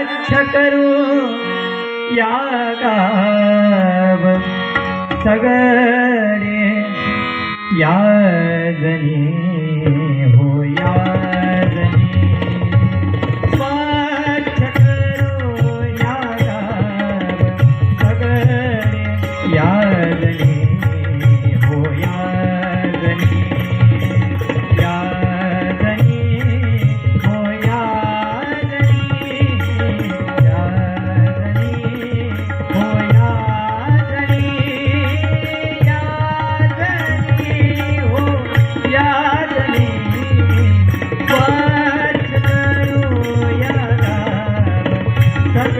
अच्छा करो या गाव सगळे या जनी.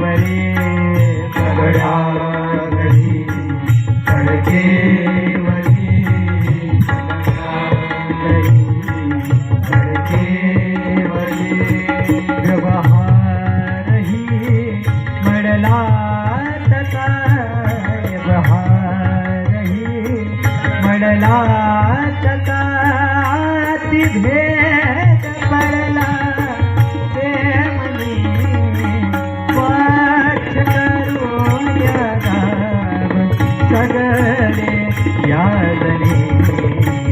वरी पगडा घरी तडके वरी तडके वरी व्यवहारही मडला तसा व्यवहारही मडला तसा तिथे पडला। सगळे यादने